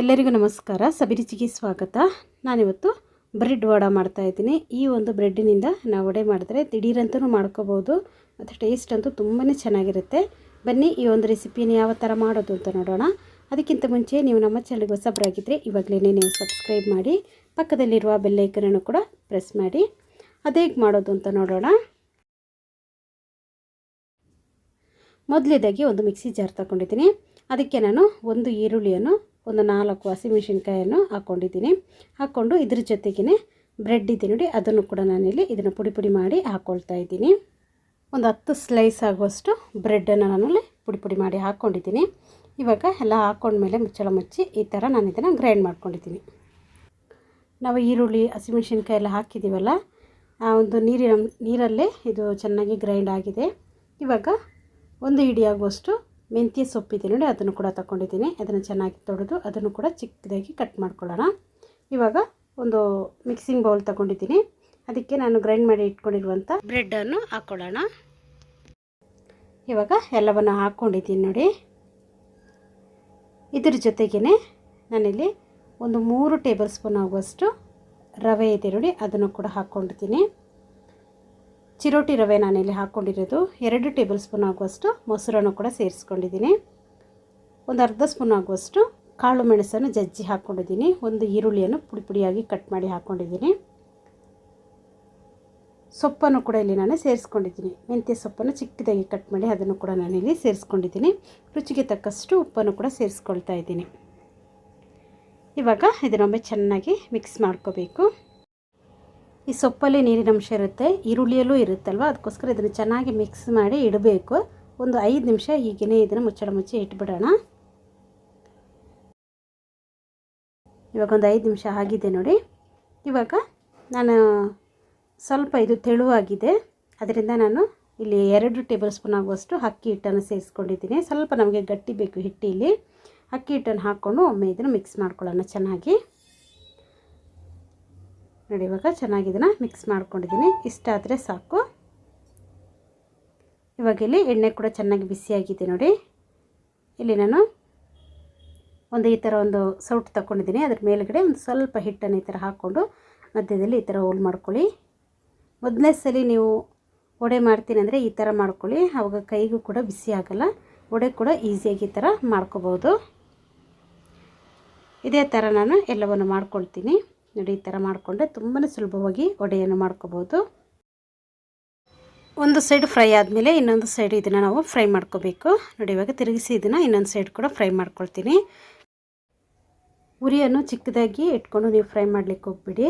ಎಲ್ಲರಿಗೂ ನಮಸ್ಕಾರ. ಸಬಿರುಚಿಗೆ ಸ್ವಾಗತ. ನಾನಿವತ್ತು ಬ್ರೆಡ್ ವಡಾ ಮಾಡ್ತಾ ಇದ್ದೀನಿ. ಈ ಒಂದು ಬ್ರೆಡ್ಡಿನಿಂದ ನಾವು ವಡೆ ಮಾಡಿದ್ರೆ ದಿಢೀರಂತೂ ಮಾಡ್ಕೋಬೋದು. ಮತ್ತು ಟೇಸ್ಟ್ ಅಂತೂ ತುಂಬಾ ಚೆನ್ನಾಗಿರುತ್ತೆ. ಬನ್ನಿ ಈ ಒಂದು ರೆಸಿಪಿನ ಯಾವ ಥರ ಮಾಡೋದು ಅಂತ ನೋಡೋಣ. ಅದಕ್ಕಿಂತ ಮುಂಚೆ ನೀವು ನಮ್ಮ ಚಾನಲ್ಗೆ ಹೊಸಬ್ರಾಗಿದ್ದರೆ ಇವಾಗಲೇ ನೀವು ಸಬ್ಸ್ಕ್ರೈಬ್ ಮಾಡಿ, ಪಕ್ಕದಲ್ಲಿರುವ ಬೆಲ್ಲೈಕನನ್ನು ಕೂಡ ಪ್ರೆಸ್ ಮಾಡಿ. ಅದೇಗೆ ಮಾಡೋದು ಅಂತ ನೋಡೋಣ. ಮೊದಲೇದಾಗಿ ಒಂದು ಮಿಕ್ಸಿ ಜಾರ್ ತಗೊಂಡಿದ್ದೀನಿ. ಅದಕ್ಕೆ ನಾನು ಒಂದು ಈರುಳ್ಳಿಯನ್ನು ಒಂದು ನಾಲ್ಕು ಹಸಿಮೆಣಸಿನ್ಕಾಯನ್ನು ಹಾಕ್ಕೊಂಡಿದ್ದೀನಿ ಹಾಕ್ಕೊಂಡು ಇದ್ರ ಜೊತೆಗೇ ಬ್ರೆಡ್ ಇದೆ ನೋಡಿ, ಅದನ್ನು ಕೂಡ ನಾನಿಲ್ಲಿ ಇದನ್ನು ಪುಡಿ ಪುಡಿ ಮಾಡಿ ಹಾಕ್ಕೊಳ್ತಾ ಇದ್ದೀನಿ. ಒಂದು ಹತ್ತು ಸ್ಲೈಸ್ ಆಗುವಷ್ಟು ಬ್ರೆಡ್ಡನ್ನು ನಾನಲ್ಲಿ ಪುಡಿ ಪುಡಿ ಮಾಡಿ ಹಾಕ್ಕೊಂಡಿದ್ದೀನಿ ಇವಾಗ ಎಲ್ಲ ಹಾಕ್ಕೊಂಡ್ಮೇಲೆ ಮುಚ್ಚಳ ಮುಚ್ಚಿ ಈ ಥರ ನಾನು ಇದನ್ನು ಗ್ರೈಂಡ್ ಮಾಡ್ಕೊಂಡಿದ್ದೀನಿ. ನಾವು ಈರುಳ್ಳಿ ಹಸಿಮೆಣ್ಸಿನ್ಕಾಯಿ ಎಲ್ಲ ಹಾಕಿದ್ದೀವಲ್ಲ, ಆ ಒಂದು ನೀರಿನ, ನೀರಲ್ಲೇ ಇದು ಚೆನ್ನಾಗಿ ಗ್ರೈಂಡ್ ಆಗಿದೆ. ಇವಾಗ ಒಂದು ಹಿಡಿಯಾಗುವಷ್ಟು ಮೆಂತ್ಯ ಸೊಪ್ಪಿದೆ ನೋಡಿ ಅದನ್ನು ಕೂಡ ತಗೊಂಡಿದ್ದೀನಿ ಅದನ್ನು ಚೆನ್ನಾಗಿ ತೊಡೆದು ಅದನ್ನು ಕೂಡ ಚಿಕ್ಕದಾಗಿ ಕಟ್ ಮಾಡ್ಕೊಳ್ಳೋಣ. ಇವಾಗ ಒಂದು ಮಿಕ್ಸಿಂಗ್ ಬೌಲ್ ತಗೊಂಡಿದ್ದೀನಿ ಅದಕ್ಕೆ ನಾನು ಗ್ರೈಂಡ್ ಮಾಡಿ ಇಟ್ಕೊಂಡಿರುವಂಥ ಬ್ರೆಡ್ಡನ್ನು ಹಾಕ್ಕೊಳ್ಳೋಣ ಇವಾಗ ಎಲ್ಲವನ್ನು ಹಾಕ್ಕೊಂಡಿದ್ದೀನಿ ನೋಡಿ. ಇದ್ರ ಜೊತೆಗೇ ನಾನಿಲ್ಲಿ ಒಂದು ಮೂರು ಟೇಬಲ್ ಸ್ಪೂನ್ ಆಗುವಷ್ಟು ರವೆ ಇದೆ ನೋಡಿ, ಅದನ್ನು ಕೂಡ ಹಾಕ್ಕೊಂಡಿದ್ದೀನಿ. ಚಿರೋಟಿ ರವೆ ನಾನಿಲ್ಲಿ ಹಾಕ್ಕೊಂಡಿರೋದು. ಎರಡು ಟೇಬಲ್ ಸ್ಪೂನ್ ಆಗುವಷ್ಟು ಮೊಸರನ್ನು ಕೂಡ ಸೇರಿಸ್ಕೊಂಡಿದ್ದೀನಿ. ಒಂದು ಅರ್ಧ ಸ್ಪೂನ್ ಆಗುವಷ್ಟು ಕಾಳು ಮೆಣಸನ್ನು ಜಜ್ಜಿ ಹಾಕ್ಕೊಂಡಿದ್ದೀನಿ. ಒಂದು ಈರುಳ್ಳಿಯನ್ನು ಪುಡಿ ಪುಡಿಯಾಗಿ ಕಟ್ ಮಾಡಿ ಹಾಕ್ಕೊಂಡಿದ್ದೀನಿ. ಸೊಪ್ಪನ್ನು ಕೂಡ ಇಲ್ಲಿ ನಾನು ಸೇರಿಸ್ಕೊಂಡಿದ್ದೀನಿ. ಮೆಂತ್ಯ ಸೊಪ್ಪನ್ನು ಚಿಕ್ಕದಾಗಿ ಕಟ್ ಮಾಡಿ ಅದನ್ನು ಕೂಡ ನಾನಿಲ್ಲಿ ಸೇರಿಸ್ಕೊಂಡಿದ್ದೀನಿ. ರುಚಿಗೆ ತಕ್ಕಷ್ಟು ಉಪ್ಪನ್ನು ಕೂಡ ಸೇರಿಸ್ಕೊಳ್ತಾ ಇದ್ದೀನಿ. ಇವಾಗ ಇದನ್ನೊಮ್ಮೆ ಚೆನ್ನಾಗಿ ಮಿಕ್ಸ್ ಮಾಡ್ಕೋಬೇಕು. ಈ ಸೊಪ್ಪಲ್ಲಿ ನೀರಿನ ಅಂಶ ಇರುತ್ತೆ, ಈರುಳ್ಳಿಯಲ್ಲೂ ಇರುತ್ತಲ್ವ? ಅದಕ್ಕೋಸ್ಕರ ಇದನ್ನು ಚೆನ್ನಾಗಿ ಮಿಕ್ಸ್ ಮಾಡಿ ಇಡಬೇಕು. ಒಂದು ಐದು ನಿಮಿಷ ಹೀಗೇ ಇದನ್ನು ಮುಚ್ಚಳ ಮುಚ್ಚಿ ಇಟ್ಬಿಡೋಣ. ಇವಾಗ ಒಂದು ಐದು ನಿಮಿಷ ಆಗಿದೆ ನೋಡಿ. ಇವಾಗ ನಾನು ಸ್ವಲ್ಪ ಇದು ತೆಳುವಾಗಿದೆ. ಅದರಿಂದ ನಾನು ಇಲ್ಲಿ ಎರಡು ಟೇಬಲ್ ಸ್ಪೂನ್ ಆಗುವಷ್ಟು ಅಕ್ಕಿ ಹಿಟ್ಟನ್ನು ಸೇರಿಸ್ಕೊಂಡಿದ್ದೀನಿ. ಸ್ವಲ್ಪ ನಮಗೆ ಗಟ್ಟಿ ಬೇಕು ಹಿಟ್ಟಿಲಿ ಅಕ್ಕಿ ಹಿಟ್ಟನ್ನು ಹಾಕ್ಕೊಂಡು ಒಮ್ಮೆ ಇದನ್ನು ಮಿಕ್ಸ್ ಮಾಡ್ಕೊಳ್ಳೋಣ ಚೆನ್ನಾಗಿ. ನೋಡಿ, ಇವಾಗ ಚೆನ್ನಾಗಿ ಇದನ್ನು ಮಿಕ್ಸ್ ಮಾಡ್ಕೊಂಡಿದ್ದೀನಿ. ಇಷ್ಟ ಆದರೆ ಸಾಕು. ಇವಾಗ ಇಲ್ಲಿ ಎಣ್ಣೆ ಕೂಡ ಚೆನ್ನಾಗಿ ಬಿಸಿಯಾಗಿದೆ ನೋಡಿ. ಇಲ್ಲಿ ನಾನು ಒಂದು ಈ ಥರ ಒಂದು ಸೌಟ್ ತಗೊಂಡಿದ್ದೀನಿ ಅದ್ರ ಮೇಲುಗಡೆ ಒಂದು ಸ್ವಲ್ಪ ಹಿಟ್ಟನ್ನು ಈ ಥರ ಹಾಕ್ಕೊಂಡು ಮಧ್ಯದಲ್ಲಿ ಈ ಥರ ಹೋಲ್ ಮಾಡ್ಕೊಳ್ಳಿ. ಮೊದಲನೇ ಸಲ ನೀವು ವಡೆ ಮಾಡ್ತೀನಿ ಅಂದರೆ ಈ ಥರ ಮಾಡ್ಕೊಳ್ಳಿ. ಆವಾಗ ಕೈಗೂ ಕೂಡ ಬಿಸಿ ಆಗೋಲ್ಲ. ವಡೆ ಕೂಡ ಈಸಿಯಾಗಿ ಈ ಥರ ಮಾಡ್ಕೋಬೋದು. ಇದೇ ಥರ ನಾನು ಎಲ್ಲವನ್ನು ಮಾಡ್ಕೊಳ್ತೀನಿ. ನೋಡಿ, ಈ ಥರ ಮಾಡಿಕೊಂಡ್ರೆ ತುಂಬಾ ಸುಲಭವಾಗಿ ವಡೆಯನ್ನು ಮಾಡ್ಕೋಬೋದು. ಒಂದು ಸೈಡ್ ಫ್ರೈ ಆದಮೇಲೆ ಇನ್ನೊಂದು ಸೈಡ್ ಇದನ್ನು ನಾವು ಫ್ರೈ ಮಾಡ್ಕೋಬೇಕು. ನೋಡಿ, ಇವಾಗ ತಿರುಗಿಸಿ ಇದನ್ನು ಇನ್ನೊಂದು ಸೈಡ್ ಕೂಡ ಫ್ರೈ ಮಾಡ್ಕೊಳ್ತೀನಿ. ಉರಿಯನ್ನು ಚಿಕ್ಕದಾಗಿ ಇಟ್ಕೊಂಡು ನೀವು ಫ್ರೈ ಮಾಡಲಿಕ್ಕೆ ಹೋಗ್ಬಿಡಿ.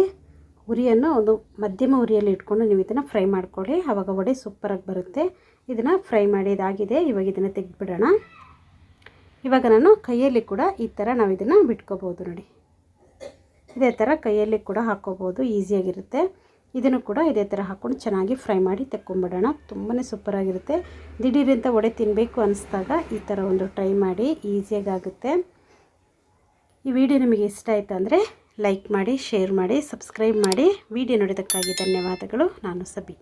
ಉರಿಯನ್ನು ಒಂದು ಮಧ್ಯಮ ಉರಿಯಲ್ಲಿ ಇಟ್ಕೊಂಡು ನೀವು ಇದನ್ನು ಫ್ರೈ ಮಾಡ್ಕೊಳ್ಳಿ. ಆವಾಗ ವಡೆ ಸೂಪರಾಗಿ ಬರುತ್ತೆ. ಇದನ್ನು ಫ್ರೈ ಮಾಡಿದಾಗಿದೆ ಇವಾಗ ಇದನ್ನು ತೆಗೆದುಬಿಡೋಣ. ಇವಾಗ ನಾನು ಕೈಯಲ್ಲಿ ಕೂಡ ಈ ಥರ ನಾವು ಇದನ್ನು ಬಿಟ್ಕೋಬೋದು ನೋಡಿ. ಇದೇ ಥರ ಕೈಯಲ್ಲಿ ಕೂಡ ಹಾಕ್ಕೋಬೋದು ಈಸಿಯಾಗಿರುತ್ತೆ ಇದನ್ನು ಕೂಡ ಇದೇ ಥರ ಹಾಕ್ಕೊಂಡು ಚೆನ್ನಾಗಿ ಫ್ರೈ ಮಾಡಿ ತೆಕ್ಕೊಂಬಿಡೋಣ. ತುಂಬಾ ಸೂಪರಾಗಿರುತ್ತೆ ದಿಢೀರಂತ ವಡೆ ತಿನ್ನಬೇಕು ಅನಿಸ್ದಾಗ ಈ ಥರ ಒಂದು ಟ್ರೈ ಮಾಡಿ ಈಸಿಯಾಗುತ್ತೆ ಈ ವಿಡಿಯೋ ನಿಮಗೆ ಇಷ್ಟ ಆಯಿತು ಅಂದರೆ ಲೈಕ್ ಮಾಡಿ ಶೇರ್ ಮಾಡಿ ಸಬ್ಸ್ಕ್ರೈಬ್ ಮಾಡಿ. ವಿಡಿಯೋ ನೋಡೋದಕ್ಕಾಗಿ ಧನ್ಯವಾದಗಳು. ನಾನು ಸಬಿ.